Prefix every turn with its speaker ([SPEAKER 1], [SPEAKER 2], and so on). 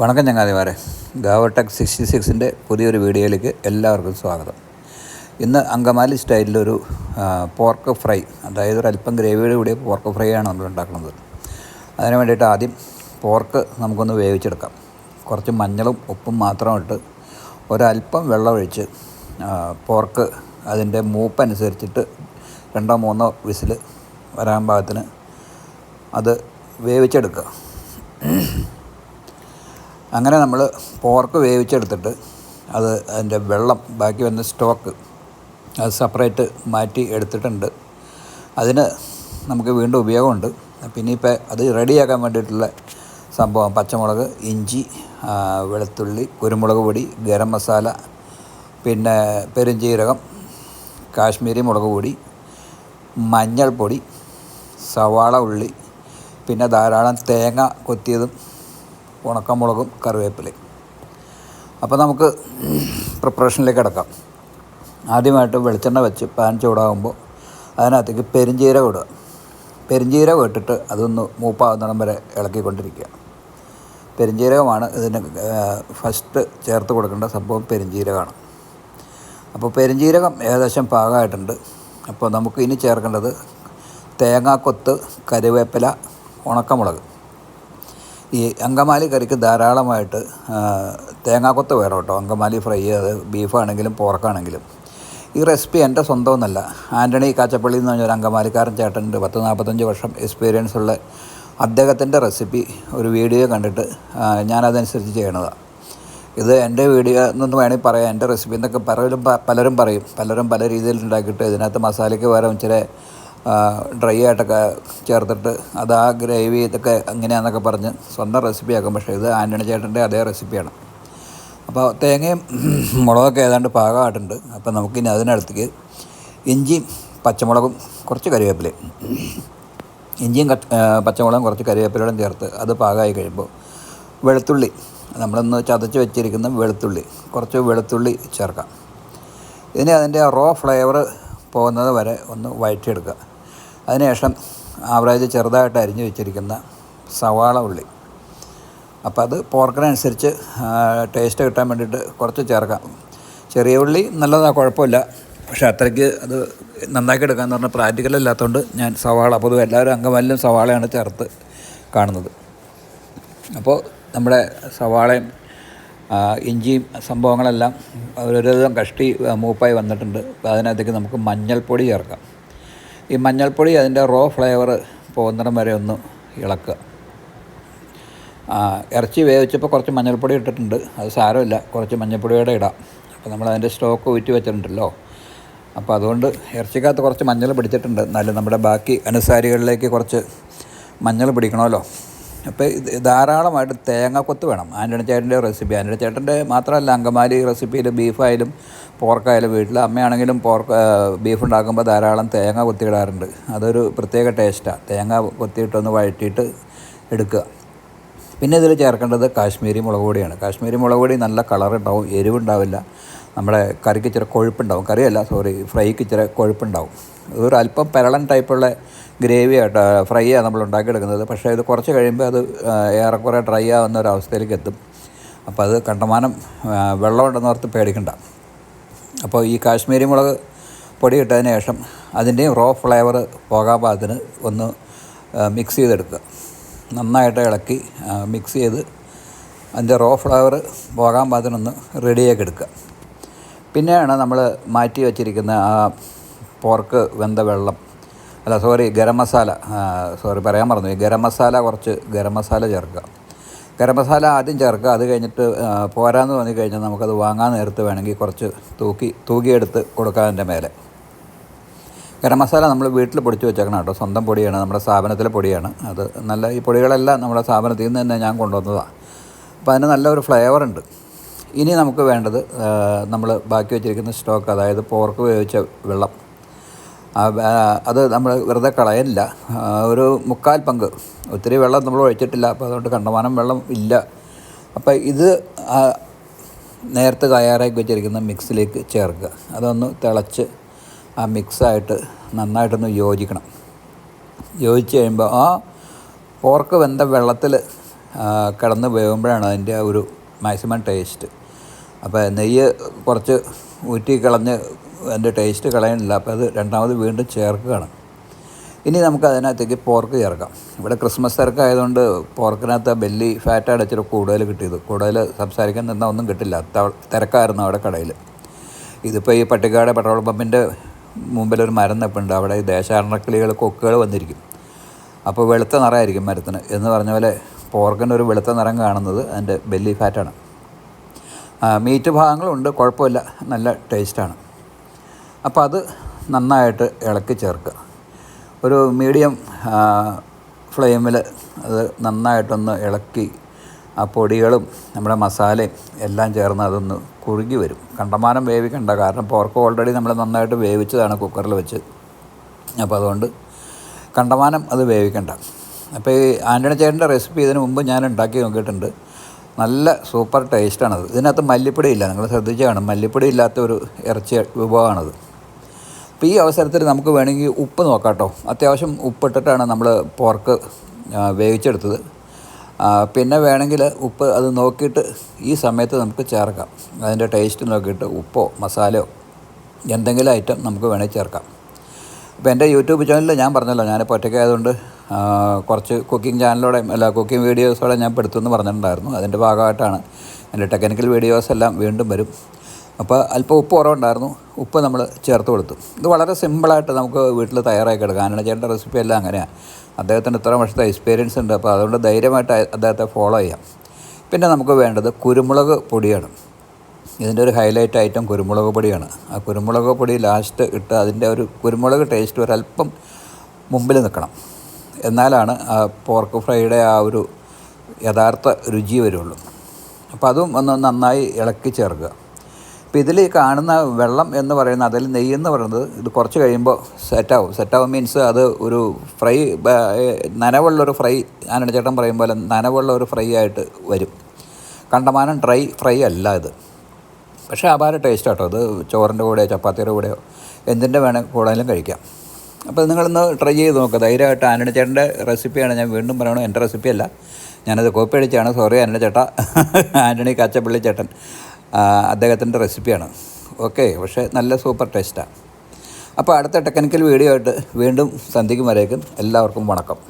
[SPEAKER 1] വണക്കം ചങ്ങാതിമാരെ ഗാവടെക് സിക്സ്റ്റി സിക്സിൻ്റെ പുതിയൊരു വീഡിയോയിലേക്ക് എല്ലാവർക്കും സ്വാഗതം ഇന്ന് അങ്കമാലി സ്റ്റൈലിലൊരു പോർക്ക് ഫ്രൈ അതായത് ഒരു അല്പം ഗ്രേവിയുടെ കൂടിയ പോർക്ക് ഫ്രൈ ആണ് നമ്മൾ ഉണ്ടാക്കുന്നത് അതിന് വേണ്ടിയിട്ട് ആദ്യം പോർക്ക് നമുക്കൊന്ന് വേവിച്ചെടുക്കാം കുറച്ച് മഞ്ഞളും ഉപ്പും മാത്രം ഇട്ട് ഒരല്പം വെള്ളമൊഴിച്ച് പോർക്ക് അതിൻ്റെ മൂപ്പനുസരിച്ചിട്ട് രണ്ടോ മൂന്നോ വിസിൽ വരാൻ പാകത്തിന് അത് വേവിച്ചെടുക്കുക അങ്ങനെ നമ്മൾ പോർക്ക് വേവിച്ചെടുത്തിട്ട് അത് അതിൻ്റെ വെള്ളം ബാക്കി വന്ന സ്റ്റോക്ക് അത് സെപ്പറേറ്റ് മാറ്റി എടുത്തിട്ടുണ്ട് അതിന് നമുക്ക് വീണ്ടും ഉപയോഗമുണ്ട് പിന്നെ ഇപ്പോൾ അത് റെഡിയാക്കാൻ വേണ്ടിയിട്ടുള്ള സംഭവം പച്ചമുളക് ഇഞ്ചി വെളുത്തുള്ളി കുരുമുളക് പൊടി ഗരം മസാല പിന്നെ പെരുംജീരകം കാശ്മീരി മുളക് പൊടി മഞ്ഞൾപ്പൊടി സവാള ഉള്ളി പിന്നെ ധാരാളം തേങ്ങ കൊത്തിയതും ഉണക്കമുളകും കറിവേപ്പിലയും അപ്പോൾ നമുക്ക് പ്രിപ്പറേഷനിലേക്ക് കിടക്കാം ആദ്യമായിട്ട് വെളിച്ചെണ്ണ വെച്ച് പാൻ ചൂടാകുമ്പോൾ അതിനകത്തേക്ക് പെരിഞ്ചീരകം ഇടുക പെരിഞ്ചീരകം ഇട്ടിട്ട് അതൊന്ന് മൂപ്പാകുന്നിടം വരെ ഇളക്കിക്കൊണ്ടിരിക്കുക പെരിഞ്ചീരകമാണ് ഇതിന് ഫസ്റ്റ് ചേർത്ത് കൊടുക്കേണ്ട സംഭവം പെരിഞ്ചീരകമാണ് അപ്പോൾ പെരിഞ്ചീരകം ഏകദേശം പാകമായിട്ടുണ്ട് അപ്പോൾ നമുക്ക് ഇനി ചേർക്കേണ്ടത് തേങ്ങാക്കൊത്ത് കരുവേപ്പില ഉണക്കമുളക് ഈ അങ്കമാലി കറിക്ക് ധാരാളമായിട്ട് തേങ്ങാക്കൊത്ത് വേണം കേട്ടോ അങ്കമാലി ഫ്രൈ ചെയ്ത് ബീഫാണെങ്കിലും പോർക്കാണെങ്കിലും ഈ റെസിപ്പി എൻ്റെ സ്വന്തമൊന്നുമല്ല ആൻ്റണി കാച്ചപ്പള്ളി എന്ന് പറഞ്ഞൊരു അങ്കമാലിക്കാരൻ ചേട്ടൻ്റെ പത്ത് നാൽപ്പത്തഞ്ച് വർഷം എക്സ്പീരിയൻസ് ഉള്ള അദ്ദേഹത്തിൻ്റെ റെസിപ്പി ഒരു വീഡിയോ കണ്ടിട്ട് ഞാനതനുസരിച്ച് ചെയ്യണതാണ് ഇത് എൻ്റെ വീഡിയോ എന്നൊന്ന് വേണമെങ്കിൽ പറയാം എൻ്റെ റെസിപ്പി എന്നൊക്കെ പലരും പലരും പറയും പലരും പല രീതിയിൽ ഉണ്ടാക്കിയിട്ട് ഇതിനകത്ത് മസാലയ്ക്ക് വേറെ ഇച്ചിരി ഡ്രൈ ആയിട്ടൊക്കെ ചേർത്തിട്ട് അത് ആ ഗ്രേവി ഇതൊക്കെ എങ്ങനെയാണെന്നൊക്കെ പറഞ്ഞ് സ്വന്തം റെസിപ്പിയാക്കും പക്ഷേ ഇത് ആൻ്റണി ചേട്ടൻ്റെ അതേ റെസിപ്പിയാണ് അപ്പോൾ തേങ്ങയും മുളകൊക്കെ ഏതാണ്ട് പാകമായിട്ടുണ്ട് അപ്പോൾ നമുക്കിനി അതിനടുത്തേക്ക് ഇഞ്ചിയും പച്ചമുളകും കുറച്ച് കറിവേപ്പിലയും ഇഞ്ചിയും പച്ചമുളകും കുറച്ച് കറിവേപ്പിലയോടും ചേർത്ത് അത് പാകമായി കഴിയുമ്പോൾ വെളുത്തുള്ളി നമ്മളൊന്ന് ചതച്ച് വെച്ചിരിക്കുന്ന വെളുത്തുള്ളി കുറച്ച് വെളുത്തുള്ളി ചേർക്കാം ഇനി അതിൻ്റെ റോ ഫ്ലേവർ പോകുന്നത് വരെ ഒന്ന് വഴറ്റിയെടുക്കുക അതിനുശേഷം ആവറേജ് ചെറുതായിട്ട് അരിഞ്ഞു വെച്ചിരിക്കുന്ന സവാള ഉള്ളി അപ്പോൾ അത് പോർക്കിനനുസരിച്ച് ടേസ്റ്റ് കിട്ടാൻ വേണ്ടിയിട്ട് കുറച്ച് ചേർക്കാം ചെറിയ ഉള്ളി നല്ലതാണ് കുഴപ്പമില്ല പക്ഷേ അത്രയ്ക്ക് അത് നന്നാക്കി എടുക്കാമെന്ന് പറഞ്ഞാൽ പ്രാക്ടിക്കൽ അല്ലാത്തതുകൊണ്ട് ഞാൻ സവാള പൊതുവെ എല്ലാവരും അംഗമല്ലും സവാളയാണ് ചേർത്ത് കാണുന്നത് അപ്പോൾ നമ്മുടെ സവാളയും ഇഞ്ചിയും സംഭവങ്ങളെല്ലാം ഓരോരോ കഷ്ടി മൂപ്പായി വന്നിട്ടുണ്ട് അപ്പോൾ അതിനകത്തേക്ക് നമുക്ക് മഞ്ഞൾപ്പൊടി ചേർക്കാം ഈ മഞ്ഞൾപ്പൊടി അതിൻ്റെ റോ ഫ്ലേവർ പോകുന്നിടം വരെ ഒന്ന് ഇളക്കുക ഇറച്ചി വേവിച്ചപ്പോൾ കുറച്ച് മഞ്ഞൾപ്പൊടി ഇട്ടിട്ടുണ്ട് അത് സാരമില്ല കുറച്ച് മഞ്ഞൾപ്പൊടിയോടെ ഇടാം അപ്പോൾ നമ്മൾ അതിൻ്റെ സ്റ്റോക്ക് ഊറ്റി വെച്ചിട്ടുണ്ടല്ലോ അപ്പോൾ അതുകൊണ്ട് ഇറച്ചിക്കകത്ത് കുറച്ച് മഞ്ഞൾ പിടിച്ചിട്ടുണ്ട് എന്നാലും നമ്മുടെ ബാക്കി അനുസാരികളിലേക്ക് കുറച്ച് മഞ്ഞൾ പിടിക്കണമല്ലോ അപ്പോൾ ഇത് ധാരാളമായിട്ട് തേങ്ങാക്കൊത്ത് വേണം ആൻ്റണി ചേട്ടൻ്റെ റെസിപ്പി ആൻ്റണി ചേട്ടൻ്റെ മാത്രമല്ല അങ്കമാലി റെസിപ്പിയിൽ ബീഫായാലും പോർക്കായാലും വീട്ടിൽ അമ്മയാണെങ്കിലും പോർക്ക് ബീഫ് ഉണ്ടാക്കുമ്പോൾ ധാരാളം തേങ്ങ കൊത്തിയിടാറുണ്ട് അതൊരു പ്രത്യേക ടേസ്റ്റാണ് തേങ്ങ കൊത്തിയിട്ടൊന്ന് വഴറ്റിയിട്ട് എടുക്കുക പിന്നെ ഇതിൽ ചേർക്കേണ്ടത് കാശ്മീരി മുളക് പൊടിയാണ് കാശ്മീരി മുളക് പൊടി നല്ല കളറുണ്ടാവും എരിവുണ്ടാവില്ല നമ്മുടെ കറിക്ക് ഇച്ചിരി കൊഴുപ്പുണ്ടാവും കറിയല്ല സോറി ഫ്രൈക്ക് ഇച്ചിരി കൊഴുപ്പുണ്ടാവും ഒരു അല്പം പെരളൻ ടൈപ്പുള്ള ഗ്രേവി ആയിട്ട് ഫ്രൈ ആണ് നമ്മൾ ഉണ്ടാക്കിയെടുക്കുന്നത് പക്ഷേ ഇത് കുറച്ച് കഴിയുമ്പോൾ അത് ഏറെക്കുറെ ഡ്രൈ ആവുന്ന ഒരു അവസ്ഥയിലേക്ക് എത്തും അപ്പോൾ അത് കണ്ടമാനം വെള്ളമുണ്ടെന്ന് ഓർത്ത് പേടിക്കണ്ട അപ്പോൾ ഈ കാശ്മീരി മുളക് പൊടി ഇട്ടതിന് ശേഷം അതിൻ്റെയും റോ ഫ്ലേവർ പോകാൻ പാകത്തിന് ഒന്ന് മിക്സ് ചെയ്തെടുക്കുക നന്നായിട്ട് ഇളക്കി മിക്സ് ചെയ്ത് അതിൻ്റെ റോ ഫ്ലേവർ പോകാൻ പാകത്തിനൊന്ന് റെഡിയാക്കി എടുക്കുക പിന്നെയാണ് നമ്മൾ മാറ്റി വച്ചിരിക്കുന്ന ആ പോർക്ക് വെന്ത വെള്ളം അല്ല സോറി ഗരം മസാല സോറി പറയാൻ മറന്നു ഗരം മസാല കുറച്ച് ഗരം മസാല ചേർക്കുക ഗരം മസാല ആദ്യം ചേർക്കുക അത് കഴിഞ്ഞിട്ട് പോരാന്ന് തോന്നി കഴിഞ്ഞാൽ നമുക്കത് വാങ്ങാൻ നേരത്ത് വേണമെങ്കിൽ കുറച്ച് തൂക്കി തൂക്കിയെടുത്ത് കൊടുക്കുക അതിൻ്റെ മേലെ ഗരം മസാല നമ്മൾ വീട്ടിൽ പൊടിച്ച് വെച്ചേക്കണം കേട്ടോ സ്വന്തം പൊടിയാണ് നമ്മുടെ സ്ഥാപനത്തിലെ പൊടിയാണ് അത് നല്ല ഈ പൊടികളെല്ലാം നമ്മുടെ സ്ഥാപനത്തിൽ നിന്ന് തന്നെ ഞാൻ കൊണ്ടുവന്നതാണ് അപ്പോൾ അതിന് നല്ലൊരു ഫ്ലേവർ ഉണ്ട് ഇനി നമുക്ക് വേണ്ടത് നമ്മൾ ബാക്കി വെച്ചിരിക്കുന്ന സ്റ്റോക്ക് അതായത് പോർക്ക് വേവിച്ച വെള്ളം അത് നമ്മൾ വെറുതെ കളയല്ല ഒരു മുക്കാൽ പങ്ക് ഒത്തിരി വെള്ളം നമ്മൾ ഒഴിച്ചിട്ടില്ല അപ്പോൾ അതുകൊണ്ട് കണ്ടമാനം വെള്ളം ഇല്ല അപ്പോൾ ഇത് നേരത്തെ തയ്യാറാക്കി വെച്ചിരിക്കുന്ന മിക്സിലേക്ക് ചേർക്കുക അതൊന്ന് തിളച്ച് ആ മിക്സായിട്ട് നന്നായിട്ടൊന്ന് യോജിക്കണം യോജിച്ച് കഴിയുമ്പോൾ ആ പോർക്ക് വെന്ത വെള്ളത്തിൽ കിടന്ന് വേകുമ്പോഴാണ് അതിൻ്റെ ആ ഒരു മാക്സിമം ടേസ്റ്റ് അപ്പോൾ നെയ്യ് കുറച്ച് ഊറ്റി കളഞ്ഞ് അതിൻ്റെ ടേസ്റ്റ് കളയണില്ല അപ്പോൾ അത് രണ്ടാമത് വീണ്ടും ചേർക്കുകയാണ് ഇനി നമുക്ക് അതിനകത്തേക്ക് പോർക്ക് ചേർക്കാം ഇവിടെ ക്രിസ്മസ് തിരക്കായതുകൊണ്ട് ആയതുകൊണ്ട് പോർക്കിനകത്ത് ബെല്ലി ഫാറ്റ് അടച്ചിട്ട് കൂടുതൽ കിട്ടിയത് കൂടുതൽ സംസാരിക്കാൻ നിന്നാൽ ഒന്നും കിട്ടില്ല തിരക്കായിരുന്നു അവിടെ കടയിൽ ഇതിപ്പോൾ ഈ പട്ടിക്കാട് പെട്രോൾ പമ്പിൻ്റെ മുമ്പിൽ ഒരു മരം നിൽപ്പുണ്ട് അവിടെ ദേശാടനക്കിളികൾ കൊക്കുകൾ വന്നിരിക്കും അപ്പോൾ വെളുത്ത നിറമായിരിക്കും മരത്തിന് എന്ന് പറഞ്ഞ പോലെ പോർക്കിൻ്റെ ഒരു വെളുത്ത നിറം കാണുന്നത് അതിൻ്റെ ബെല്ലി ഫാറ്റാണ് മീറ്റ് ഭാഗങ്ങളുണ്ട് കുഴപ്പമില്ല നല്ല ടേസ്റ്റാണ് അപ്പോൾ അത് നന്നായിട്ട് ഇളക്കി ചേർക്കുക ഒരു മീഡിയം ഫ്ലെയിമിൽ അത് നന്നായിട്ടൊന്ന് ഇളക്കി ആ പൊടികളും നമ്മുടെ മസാലയും എല്ലാം ചേർന്ന് അതൊന്ന് കുറുകി വരും കണ്ടമാനം വേവിക്കണ്ട കാരണം പോർക്ക് ഓൾറെഡി നമ്മൾ നന്നായിട്ട് വേവിച്ചതാണ് കുക്കറിൽ വെച്ച് അപ്പോൾ അതുകൊണ്ട് കണ്ടമാനം അത് വേവിക്കണ്ട അപ്പോൾ ഈ ആൻ്റണി ചേട്ടൻ്റെ റെസിപ്പി ഇതിനു മുമ്പ് ഞാൻ ഉണ്ടാക്കി നോക്കിയിട്ടുണ്ട് നല്ല സൂപ്പർ ടേസ്റ്റാണത് ഇതിനകത്ത് മല്ലിപ്പൊടി ഇല്ല നിങ്ങൾ ശ്രദ്ധിച്ചതാണ് മല്ലിപ്പൊടി ഇല്ലാത്ത ഒരു ഇറച്ചി വിഭവമാണത് അപ്പോൾ ഈ അവസരത്തിൽ നമുക്ക് വേണമെങ്കിൽ ഉപ്പ് നോക്കാം കേട്ടോ അത്യാവശ്യം ഉപ്പിട്ടിട്ടാണ് നമ്മൾ പോർക്ക് വേവിച്ചെടുത്തത് പിന്നെ വേണമെങ്കിൽ ഉപ്പ് അത് നോക്കിയിട്ട് ഈ സമയത്ത് നമുക്ക് ചേർക്കാം അതിൻ്റെ ടേസ്റ്റ് നോക്കിയിട്ട് ഉപ്പോ മസാലയോ എന്തെങ്കിലും ഐറ്റം നമുക്ക് വേണമെങ്കിൽ ചേർക്കാം അപ്പോൾ എൻ്റെ യൂട്യൂബ് ചാനലിൽ ഞാൻ പറഞ്ഞല്ലോ ഞാനിപ്പോൾ ഒറ്റയ്ക്കായതുകൊണ്ട് കുറച്ച് കുക്കിംഗ് ചാനലോടെ അല്ല കുക്കിംഗ് വീഡിയോസോടെ ഞാൻ പെടുത്തുമെന്ന് പറഞ്ഞിട്ടുണ്ടായിരുന്നു അതിൻ്റെ ഭാഗമായിട്ടാണ് എൻ്റെ ടെക്നിക്കൽ വീഡിയോസ് എല്ലാം വീണ്ടും വരും അപ്പോൾ അല്പം ഉപ്പ് കുറവുണ്ടായിരുന്നു ഉപ്പ് നമ്മൾ ചേർത്ത് കൊടുത്തു ഇത് വളരെ സിമ്പിളായിട്ട് നമുക്ക് വീട്ടിൽ തയ്യാറാക്കി എടുക്കാം ചേട്ടൻ്റെ റെസിപ്പി എല്ലാം അങ്ങനെയാണ് അദ്ദേഹത്തിന് ഇത്ര വർഷത്തെ എക്സ്പീരിയൻസ് ഉണ്ട് അപ്പോൾ അതുകൊണ്ട് ധൈര്യമായിട്ട് അദ്ദേഹത്തെ ഫോളോ ചെയ്യാം പിന്നെ നമുക്ക് വേണ്ടത് കുരുമുളക് പൊടിയാണ് ഇതിൻ്റെ ഒരു ഹൈലൈറ്റ് ഐറ്റം കുരുമുളക് പൊടിയാണ് ആ കുരുമുളക് പൊടി ലാസ്റ്റ് ഇട്ട് അതിൻ്റെ ഒരു കുരുമുളക് ടേസ്റ്റ് ഒരല്പം മുമ്പിൽ നിൽക്കണം എന്നാലാണ് ആ പോർക്ക് ഫ്രൈയുടെ ആ ഒരു യഥാർത്ഥ രുചി വരുള്ളൂ അപ്പോൾ അതും ഒന്ന് നന്നായി ഇളക്കി ചേർക്കുക അപ്പോൾ ഇതിൽ കാണുന്ന വെള്ളം എന്ന് പറയുന്ന അതിൽ നെയ്യ് എന്ന് പറയുന്നത് ഇത് കുറച്ച് കഴിയുമ്പോൾ സെറ്റാവും സെറ്റാവും മീൻസ് അത് ഒരു ഫ്രൈ നനവുള്ളൊരു ഫ്രൈ ആനടിച്ചേട്ടൻ പറയും പോലെ നനവുള്ള ഒരു ഫ്രൈ ആയിട്ട് വരും കണ്ടമാനം ഡ്രൈ ഫ്രൈ അല്ല ഇത് പക്ഷേ അപാര ടേസ്റ്റ് കേട്ടോ അത് ചോറിൻ്റെ കൂടെയോ ചപ്പാത്തിയുടെ കൂടെയോ എന്തിൻ്റെ വേണേൽ കൂടുതലും കഴിക്കാം അപ്പോൾ നിങ്ങളൊന്ന് ട്രൈ ചെയ്ത് നോക്കുക ധൈര്യമായിട്ട് ആനണി ചേട്ടൻ്റെ റെസിപ്പിയാണ് ഞാൻ വീണ്ടും പറയണം എൻ്റെ റെസിപ്പിയല്ല ഞാനത് കോപ്പി അടിച്ചാണ് സോറി ആനണി ചേട്ടാ ആൻ്റണി കച്ചപ്പള്ളി ചേട്ടൻ അദ്ദേഹത്തിൻ്റെ റെസിപ്പിയാണ് ഓക്കെ പക്ഷേ നല്ല സൂപ്പർ ടേസ്റ്റാണ് അപ്പോൾ അടുത്ത ടെക്നിക്കൽ വീഡിയോ ആയിട്ട് വീണ്ടും സന്ധിക്കും വരേക്കും എല്ലാവർക്കും വണക്കം